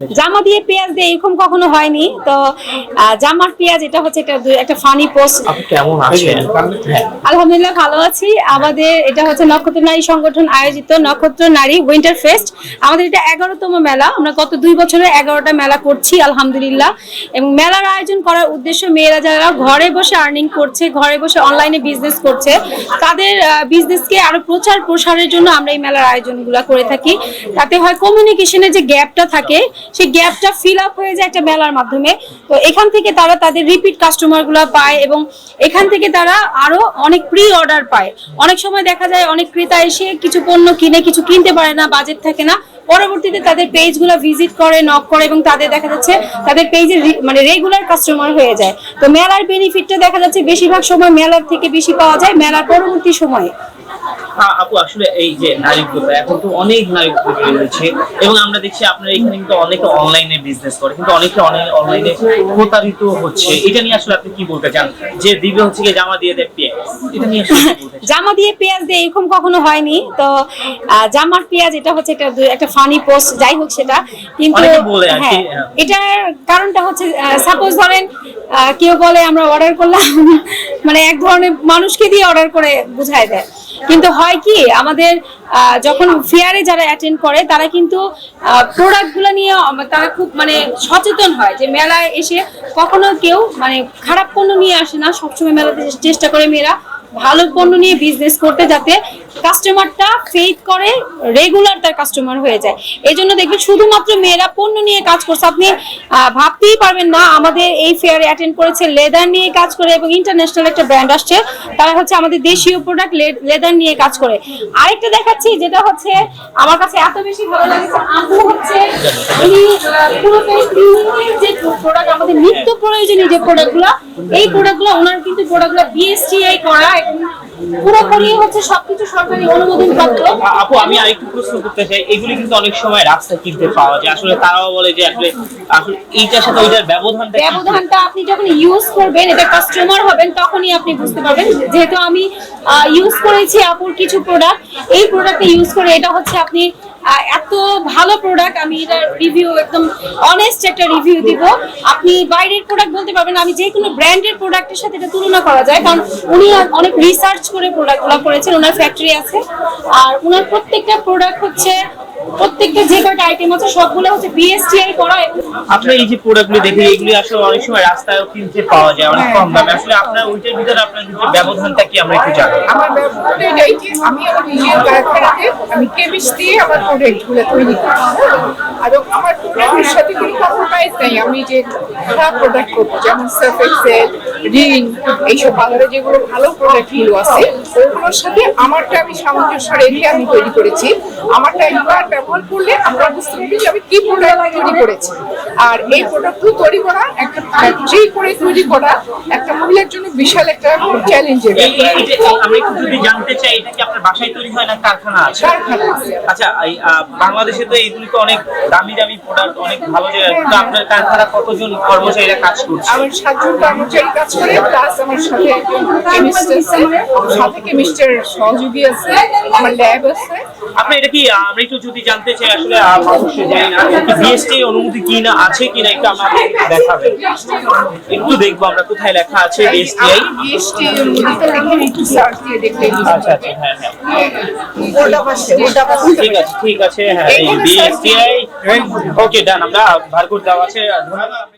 জামা দিয়ে পেঁয়াজ দিয়ে এরকম কখনো হয়নি। তো জামার পেঁয়াজ এটা হচ্ছে এটা একটা ফানি পোস্ট আপনি কেমন আছেন? হ্যাঁ। আলহামদুলিল্লাহ ভালো আছি। আমাদের এটা হচ্ছে নক্ষত্র নারী সংগঠন আয়োজিত নক্ষত্র নারী উইন্টার ফেস্ট আমাদের এটা এগারোতম মেলা। আমরা গত দুই বছরে এগারোটা মেলা করছি আলহামদুলিল্লাহ। এবং মেলার আয়োজন করার উদ্দেশ্য মেয়েরা যারা ঘরে বসে আর্নিং করছে ঘরে বসে অনলাইনে বিজনেস করছে তাদের বিজনেসকে আরও প্রচার প্রসারের জন্য আমরা এই মেলার আয়োজনগুলো করে থাকি। তাতে হয় কমিউনিকেশনের যে গ্যাপটা থাকে সেই গ্যাপটা ফিল আপ হয়ে যায় একটা মেলার মাধ্যমে। তো এখান থেকে তারা তাদের রিপিট কাস্টমারগুলো পায় এবং এখান থেকে তারা আরও অনেক প্রি অর্ডার পায়। অনেক সময় দেখা যায় অনেক ক্রেতা এসে কিছু পণ্য কিনে, কিছু কিনতে পারে না বাজেট থাকে না। পরবর্তীতে তাদের পেজগুলো ভিজিট করে নক করে এবং তাদের দেখা যাচ্ছে তাদের পেজের মানে রেগুলার কাস্টমার হয়ে যায়। তো মেলার বেনিফিটটা দেখা যাচ্ছে বেশিরভাগ সময় মেলার থেকে বেশি পাওয়া যায়, মেলার পরবর্তী সময়ে। আপু আসলে এই যে নারীগুলো এখন তো অনেক নারীগুলো বের হয়েছে। এবং আমরা দেখছি আপনার এখানে কিন্তু অনেকে অনলাইনে বিজনেস করে কিন্তু অনেকে অনলাইনে প্রতারিত হচ্ছে। এটা নিয়ে আসলে আপনি কি বলতে চান? যে দিবে হচ্ছে কি জামা দিয়ে দেয় পেয়ে এটা নিয়ে আসলে? জামা দিয়ে পেঁয়াজ দিয়ে এরকম কখনো হয়নি। তো জামার পেঁয়াজ এটা হচ্ছে দু- একটা ফানি পোস্ট যাই হোক সেটা। কিন্তু হ্যাঁ হ্যাঁ। এটার কারণটা হচ্ছে সাপোজ ধরেন কেউ বলে আমরা অর্ডার করলাম মানে এক ধরনের মানুষকে দিয়ে অর্ডার করে বুঝায় দেয়। কিন্তু হয় কি, আমাদের যখন ফেয়ারে যারা অ্যাটেন্ড করে, তারা কিন্তু প্রোডাক্টগুলো নিয়ে তারা খুব মানে সচেতন হয় যে মেলায় এসে কখনো কেউ মানে খারাপ পণ্য নিয়ে আসে না। সবসময় মেলাতে চেষ্টা করে মেয়েরা ভালো পণ্য নিয়ে বিজনেস করতে যাতে কাস্টমারটা ফেথ করে রেগুলার তার কাস্টমার হয়ে যায়। এই জন্য দেখবেন শুধুমাত্র মেয়েরা পণ্য নিয়ে কাজ করছে। আপনি ভাবতেই পারবেন না, আমাদের এই ফেয়ারে অ্যাটেন্ড করেছে লেদার নিয়ে কাজ করে এবং ইন্টারন্যাশনাল একটা ব্র্যান্ড আসছে। তারা হচ্ছে আমাদের দেশীয় প্রোডাক্ট লেদার নিয়ে কাজ করে। আরেকটা দেখাচ্ছি, যেটা হচ্ছে আমার কাছে এত বেশি ভালো লাগছে। আপু হচ্ছে যে প্রোডাক্ট আমাদের নিত্য প্রয়োজনীয় যে প্রোডাক্টগুলো এই প্রোডাক্টগুলো ওনার কিন্তু প্রোডাক্টগুলো বিএসটিআই করা। এবং পুরোপুরি হচ্ছে সবকিছু সরকারি অনুমোদন আপু আমি আরেকটু প্রশ্ন করতে চাই এগুলি কিন্তু অনেক সময় রাস্তায় কিনতে পাওয়া যায়। আসলে তারাও বলে যে আসলে আসলে এইটার সাথে ওইটার ব্যবধানটা ব্যবধানটা আপনি যখন ইউজ করবেন এটা কাস্টমার হবেন তখনই আপনি বুঝতে পারবেন। যেহেতু আমি ইউজ করেছি আপুর কিছু প্রোডাক্ট এই প্রোডাক্টে ইউজ করে এটা হচ্ছে আপনি এত ভালো প্রোডাক্ট আমি এটা রিভিউ একদম অনেস্ট একটা রিভিউ দিব। আপনি বাইরের প্রোডাক্ট বলতে পারবেন আমি যে কোনো ব্র্যান্ডের প্রোডাক্টের সাথে এটা তুলনা করা যায়, কারণ উনি অনেক রিসার্চ করে প্রোডাক্টগুলো করেছেন, ওনার ফ্যাক্টরি আছে। আর ওনার প্রত্যেকটা প্রোডাক্ট হচ্ছে প্রত্যেকটা যে কয়টা আইটেম আছে সবগুলো হচ্ছে বিএসটিআই করা। এবং আপনার এই যে প্রোডাক্টগুলি দেখে এগুলি আসলে অনেক সময় রাস্তায় কিনতে পাওয়া যায় অনেক কম দামে। আসলে আপনার ওইটার ভিতরে আপনার ব্যবধানটা কি আমরা একটু জানি আমার ব্যবহারটা এটাই যে আমি আমার নিজের কারখানাতে আমি কেমিস্ট দিয়ে আমার প্রোডাক্টগুলো তৈরি করি আর আমার প্রোডাক্টের সাথে কোনো কম্প্রোমাইজ নেই। আমি যে খারাপ প্রোডাক্ট করব যেমন সার্ফ এক্সেল রিং এইসব বাজারে যেগুলো ভালো প্রোডাক্টগুলো আছে ওগুলোর সাথে আমারটা আমি সামঞ্জস্য রেখে আমি তৈরি করেছি। আমারটা একবার ব্যবহার করলে আমরা বুঝতে পারবি যে আমি কি প্রোডাক্ট তৈরি করেছি। আর এই প্রোডাক্টগুলো তৈরি করা একটা ফ্যাক্টরি করে তৈরি করা একটা মহিলার জন্য বিশাল একটা চ্যালেঞ্জের আমরা একটু যদি জানতে চাই এটা কি আপনার বাসায় তৈরি হয় না কারখানা আছে? আচ্ছা বাংলাদেশে তো এইগুলি তো অনেক দামি দামি প্রোডাক্ট অনেক ভালো জায়গা আপনার কারখানা কতজন কর্মচারীরা কাজ করছে? আমার সাতজন কর্মচারী কাজ করে প্লাস আমার সাথে একজন কেমিস্ট আছে সাথে কেমিস্টের সহযোগী আছে আমার ল্যাব আছে। আপনি এটা কি আমরা একটু যদি জানতে চাই আসলে অবশ্যই জানি না বিএসটি অনুমতি কি না আছে কিনা একটু আমাদের দেখাবেন। একটু দেখব আমরা কোথায় লেখা আছে বিএসটিআই বিএসটি একটু সার্চ দিয়ে দেখলে আচ্ছা আচ্ছা হ্যাঁ হ্যাঁ। ওটা পাশে ওটা পাশে। ঠিক আছে ঠিক আছে হ্যাঁ এই বিএসটিআই ওকে ডান আমরা করে দেওয়া আছে। ধন্যবাদ।